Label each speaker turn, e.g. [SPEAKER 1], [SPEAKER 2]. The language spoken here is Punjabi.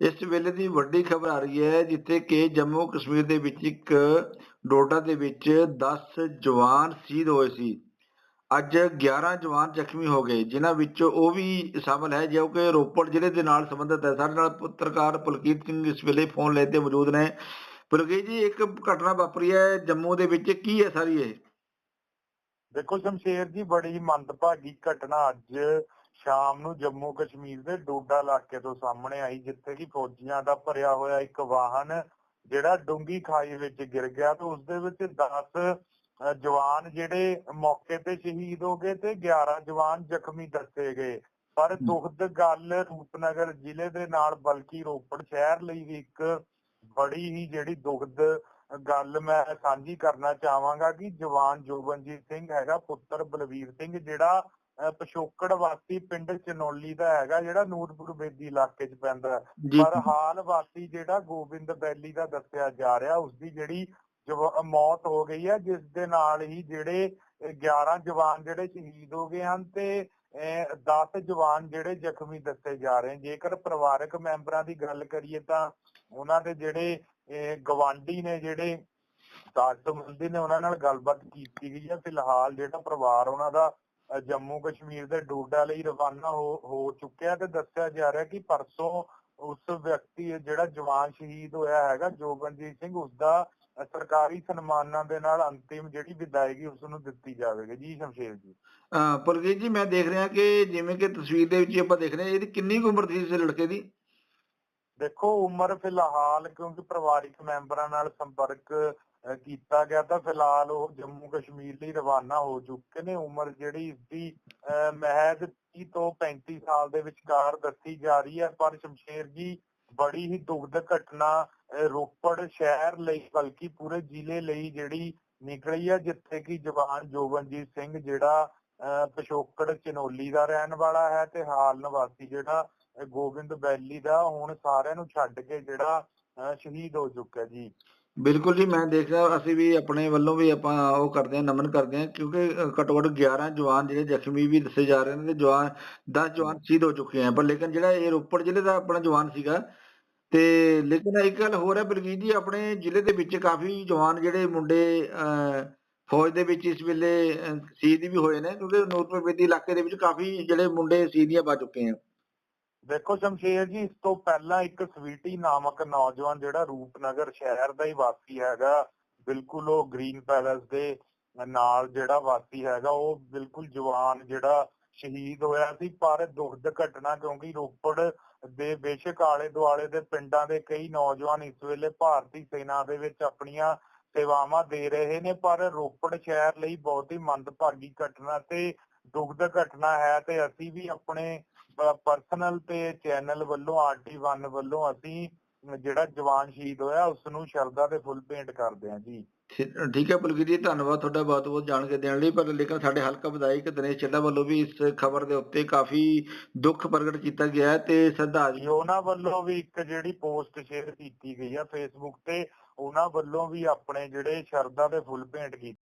[SPEAKER 1] ਇਸ ਵੇਲੇ ਦੀ ਵੱਡੀ ਖਬਰ ਆ ਰਹੀ ਹੈ, ਜਿੱਥੇ ਕਿ ਜੰਮੂ ਕਸ਼ਮੀਰ ਦੇ ਵਿੱਚ ਇੱਕ ਡੋਡਾ ਦੇ ਵਿੱਚ 10 ਜਵਾਨ ਸ਼ਹੀਦ ਹੋਏ ਸੀ। ਅੱਜ 11 ਜਵਾਨ ਜ਼ਖਮੀ ਹੋ ਗਏ, ਜਿਨ੍ਹਾਂ ਵਿੱਚ ਉਹ ਵੀ ਸ਼ਾਮਲ ਹੈ ਜੋ ਕਿ ਰੋਪੜ ਜ਼ਿਲ੍ਹੇ ਦੇ ਨਾਲ ਸੰਬੰਧਿਤ ਹੈ। ਸਾਡੇ ਨਾਲ ਪੱਤਰਕਾਰ ਪੁਲਕੀਤ ਸਿੰਘ ਇਸ ਵੇਲੇ ਫੋਨ ਲੈ ਤੇ ਮੌਜੂਦ ਨੇ। ਪੁਲਕੀਤ ਜੀ, ਇੱਕ ਘਟਨਾ ਵਾਪਰੀ ਹੈ ਜੰਮੂ ਦੇ ਵਿੱਚ, ਕੀ ਹੈ ਸਾਰੀ ਇਹ?
[SPEAKER 2] ਦੇਖੋ ਸ਼ਮਸ਼ੇਰ ਜੀ, ਬੜੀ ਮੰਦਭਾਗੀ ਘਟਨਾ ਅੱਜ ਸ਼ਾਮ ਨੂੰ ਜੰਮੂ ਕਸ਼ਮੀਰ ਦੇ ਡੋਡਾ ਇਲਾਕੇ ਤੋਂ ਸਾਹਮਣੇ ਆਈ ਜਿੱਥੇ ਕਿ ਫੌਜੀਆਂ ਦਾ ਭਰਿਆ ਹੋਇਆ ਇੱਕ ਵਾਹਨ ਜਿਹੜਾ ਡੂੰਗੀ ਖਾਈ ਵਿੱਚ ਗਿਰ ਗਿਆ ਤੇ ਉਸ ਦੇ ਵਿੱਚ 10 ਜਵਾਨ ਜਿਹੜੇ ਮੌਕੇ ਤੇ ਸ਼ਹੀਦ ਹੋ ਗਏ ਤੇ 11 ਜਵਾਨ ਜ਼ਖਮੀ ਦੱਸੇ ਗਏ। ਪਰ ਦੁਖਦ ਗੱਲ ਰੂਪਨਗਰ ਜ਼ਿਲ੍ਹੇ ਦੇ ਨਾਲ ਬਲਕਿ ਰੋਪੜ ਸ਼ਹਿਰ ਲਈ ਵੀ ਇੱਕ ਬੜੀ ਹੀ ਜਿਹੜੀ ਦੁਖਦ ਗੱਲ ਮੈਂ ਸਾਂਝੀ ਕਰਨਾ ਚਾਹਾਂਗਾ ਕਿ ਜਵਾਨ ਜੋਬਨਜੀਤ ਸਿੰਘ ਹੈਗਾ ਪੁੱਤਰ ਬਲਵੀਰ ਸਿੰਘ ਜਿਹੜਾ ਪਿਛੋਕੜ ਵਾਸੀ ਪਿੰਡ ਚਨੌਲੀ ਦਾ ਹੈਗਾ ਜਿਹੜਾ ਨੂਰਪੁਰ ਬੇਦੀ ਇਲਾਕੇ 'ਚ ਪੈਂਦਾ ਪਰ ਹਾਲ ਵਾਸੀ ਜਿਹੜਾ ਗੋਬਿੰਦ ਬੈਲੀ ਦਾ ਦੱਸਿਆ ਜਾ ਰਿਹਾ ਉਸ ਦੀ ਜਿਹੜੀ ਮੌਤ ਹੋ ਗਈ ਹੈ ਜਿਸ ਦੇ ਨਾਲ ਹੀ ਜਿਹੜੇ ਅਹ 11 ਜਵਾਨ ਜਿਹੜੇ ਸ਼ਹੀਦ ਹੋ ਗਏ ਹਨ ਤੇ 10 ਜਵਾਨ ਜਿਹੜੇ ਜ਼ਖਮੀ ਦੱਸੇ ਜਾ ਰਹੇ ਜੇਕਰ ਪਰਿਵਾਰਕ ਮੈਂਬਰਾਂ ਦੀ ਗੱਲ ਕਰੀਏ ਤਾਂ ਉਹਨਾਂ ਦੇ ਜਿਹੜੇ ਗਵਾਂਢੀ ਨੇ ਜਿਹੜੇ ਸਾਜ਼ਮੰਦੀ ਨੇ ਉਹਨਾਂ ਨਾਲ ਗੱਲਬਾਤ ਕੀਤੀ ਗਈ ਹੈ। ਫਿਲਹਾਲ ਜਿਹੜਾ ਪਰਿਵਾਰ ਉਹਨਾਂ ਦਾ ਜੰਮੂ ਕਸ਼ਮੀਰ ਦੇ ਡੋਡਾ ਲਈ ਰਵਾਨਾ ਹੋ ਚੁੱਕਿਆ ਤੇ ਦੱਸਿਆ ਜਾ ਰਿਹਾ ਕਿ ਪਰਸੋਂ ਉਸ ਵਿਅਕਤੀ ਜਿਹੜਾ ਜਵਾਨ ਸ਼ਹੀਦ ਹੋਇਆ ਹੈਗਾ ਜੋਬਨਜੀਤ ਸਿੰਘ ਉਸ ਦਾ ਸਰਕਾਰੀ ਸਨਮਾਨਾਂ ਦੇ ਨਾਲ ਅੰਤਿਮ ਜਿਹੜੀ ਵਿਦਾਇਗੀ ਉਸ ਨੂੰ ਦਿੱਤੀ ਜਾਵੇਗੀ। ਜੀ ਸ਼ਮਸ਼ੇਰ ਜੀ।
[SPEAKER 1] ਪੁਲਕੀਤ ਜੀ ਮੈਂ ਦੇਖ ਰਿਹਾ ਕਿ ਜਿਵੇਂ ਕਿ ਤਸਵੀਰ ਦੇ ਵਿੱਚ ਆਪਾਂ ਦੇਖ ਰਹੇ ਹਾਂ ਇਹਦੀ ਕਿੰਨੀ ਕੁ ਉਮਰ ਸੀ ਇਸ ਲੜਕੇ ਦੀ?
[SPEAKER 2] ਦੇਖੋ ਉਮਰ ਫਿਲਹਾਲ ਕਿਉਂਕਿ ਪਰਿਵਾਰਿਕ ਮੈਂਬਰਾਂ ਨਾਲ ਸੰਪਰਕ ਕੀਤਾ ਗਿਆ ਤਾਂ ਫਿਲਹਾਲ ਉਹ ਜੰਮੂ ਕਸ਼ਮੀਰ ਲਈ ਰਵਾਨਾ ਹੋ ਚੁੱਕੇ ਨੇ। ਉਮਰ ਜਿਹੜੀ ਇਸਦੀ ਮਹਿਜ਼ 30 ਤੋਂ 35 ਸਾਲ ਦੇ ਵਿਚਕਾਰ ਦੱਸੀ ਜਾ ਰਹੀ ਹੈ। ਪਰ ਸ਼ਮਸ਼ੇਰ ਜੀ ਬੜੀ ਹੀ ਦੁਖਦ ਘਟਨਾ ਰੋਪੜ ਸ਼ਹਿਰ ਲਈ ਬਲਕਿ ਪੂਰੇ ਜ਼ਿਲ੍ਹੇ ਲਈ ਜਿਹੜੀ ਨਿਕਲੀ ਹੈ ਜਿੱਥੇ ਕਿ ਜਵਾਨ ਜੋਬਨਜੀਤ ਸਿੰਘ ਜਿਹੜਾ ਅਹ, ਪਿਛੋਕੜ ਚਨੋਲੀ ਦਾ ਰਹਿਣ ਵਾਲਾ ਹੈ ਤੇ ਹਾਲ ਨਿਵਾਸੀ ਜਿਹੜਾ ਗੋਬਿੰਦ ਬੈਲੀ ਦਾ ਹੁਣ ਸਾਰਿਆਂ ਨੂੰ ਛੱਡ ਕੇ ਜਿਹੜਾ ਸ਼ਹੀਦ ਹੋ ਚੁੱਕਾ ਜੀ।
[SPEAKER 1] ਬਿਲਕੁਲ ਜੀ ਮੈਂ ਦੇਖ ਰਿਹਾ ਅਸੀਂ ਵੀ ਆਪਣੇ ਵੱਲੋਂ ਵੀ ਆਪਾਂ ਉਹ ਕਰਦੇ ਹਾਂ ਨਮਨ ਕਰਦੇ ਹਾਂ ਕਿਉਂਕਿ ਘੱਟੋ ਘੱਟ 11 ਜਵਾਨ ਜਿਹੜੇ ਜ਼ਖਮੀ ਵੀ ਦੱਸੇ ਜਾ ਰਹੇ ਨੇ ਤੇ ਜਵਾਨ 10 ਜਵਾਨ ਸ਼ਹੀਦ ਹੋ ਚੁੱਕੇ ਹਨ ਪਰ ਲੇਕਿਨ ਜਿਹੜਾ ਇਹ ਰੋਪੜ ਜ਼ਿਲ੍ਹੇ ਦਾ ਆਪਣਾ ਜਵਾਨ ਸੀਗਾ ਤੇ ਲੇਕਿਨ ਇੱਕ ਗੱਲ ਹੋਰ ਹੈ ਬਲਜੀਤ ਜੀ ਆਪਣੇ ਜ਼ਿਲ੍ਹੇ ਦੇ ਵਿੱਚ ਕਾਫੀ ਜਵਾਨ ਜਿਹੜੇ ਮੁੰਡੇ ਅ, ਫੌਜ ਦੇ ਵਿੱਚ ਇਸ ਵੇਲੇ ਸ਼ਹੀਦ ਵੀ ਹੋਏ ਨੇ ਕਿਉਂਕਿ ਨੂਰਪੁਰ ਬੇਦੀ ਇਲਾਕੇ ਦੇ ਵਿੱਚ ਕਾਫੀ ਜਿਹੜੇ ਮੁੰਡੇ ਸ਼ਹੀਦੀਆਂ ਪਾ ਚੁੱਕੇ ਹਨ
[SPEAKER 2] ਦੇਖੋ ਸ਼ਮਸ਼ੇਰ ਜੀ, ਇਸ ਤੋਂ ਪਹਿਲਾਂ ਇੱਕ ਸਵੀਟੀ ਨਾਮਕ ਨੌਜਵਾਨ ਜਿਹੜਾ ਰੂਪਨਗਰ ਸ਼ਹਿਰ ਦਾ ਹੀ ਵਾਸੀ ਹੈਗਾ, ਬਿਲਕੁਲ ਉਹ ਗ੍ਰੀਨ ਪੈਲੇਸ ਦੇ ਨਾਲ ਜਿਹੜਾ ਵਾਸੀ ਹੈਗਾ, ਉਹ ਬਿਲਕੁਲ ਜਵਾਨ ਜਿਹੜਾ ਸ਼ਹੀਦ ਹੋਇਆ ਸੀ, ਪਰ ਦੁਖਦ ਘਟਨਾ ਕਿਉਂਕਿ ਰੋਪੜ ਦੇ ਬੇਸ਼ੱਕ ਆਲੇ ਦੁਆਲੇ ਦੇ ਪਿੰਡਾਂ ਦੇ ਕਈ ਨੌਜਵਾਨ ਇਸ ਵੇਲੇ ਭਾਰਤੀ ਸੈਨਾ ਦੇ ਵਿੱਚ ਆਪਣੀਆਂ ਸੇਵਾਵਾਂ ਦੇ ਰਹੇ ਨੇ, ਪਰ ਰੋਪੜ ਸ਼ਹਿਰ ਲਈ ਬਹੁਤ ਹੀ ਮੰਦਭਾਗੀ ਘਟਨਾ ਤੇ ਦੁਖਦ ਘਟਨਾ ਹੈ ਤੇ ਅਸੀਂ ਵੀ ਆਪਣੇ ਪਰਸਨਲ ਤੇ ਚੈਨਲ ਵੱਲੋਂ ਆਰਟੀ1 ਵੱਲੋਂ ਅਸੀਂ ਜਿਹੜਾ ਜਵਾਨ ਸ਼ਹੀਦ ਹੋਇਆ ਉਸ ਨੂੰ ਸ਼ਰਧਾ ਦੇ ਫੁੱਲ ਪੇਂਟ ਕਰਦੇ ਹਾਂ ਜੀ।
[SPEAKER 1] ਠੀਕ ਹੈ ਪੁਲਕਿਤ ਜੀ ਧੰਨਵਾਦ ਤੁਹਾਡਾ ਬਹੁਤ ਬਹੁਤ ਜਾਣਕਾਰੀ ਦੇਣ ਲਈ ਪਰ ਲੇਕਿਨ ਸਾਡੇ ਹਲਕਾ ਵਿਧਾਇਕ ਦਿਨੇਸ਼ ਚੱਡਾ ਵੱਲੋਂ ਵੀ ਇਸ ਖਬਰ ਦੇ ਉੱਤੇ ਕਾਫੀ ਦੁੱਖ ਪ੍ਰਗਟ ਕੀਤਾ ਗਿਆ ਹੈ ਤੇ ਸ਼ਰਧਾਂਜਲੀ
[SPEAKER 2] ਜੀ ਉਹਨਾਂ ਵੱਲੋਂ ਵੀ ਇੱਕ ਜਿਹੜੀ ਪੋਸਟ ਸ਼ੇਅਰ ਕੀਤੀ ਗਈ ਆ ਫੇਸਬੁੱਕ ਤੇ ਉਹਨਾਂ ਵੱਲੋਂ ਵੀ ਆਪਣੇ ਜਿਹੜੇ ਸ਼ਰਧਾ ਦੇ ਫੁੱਲ ਭੇਂਟ ਕੀਤੇ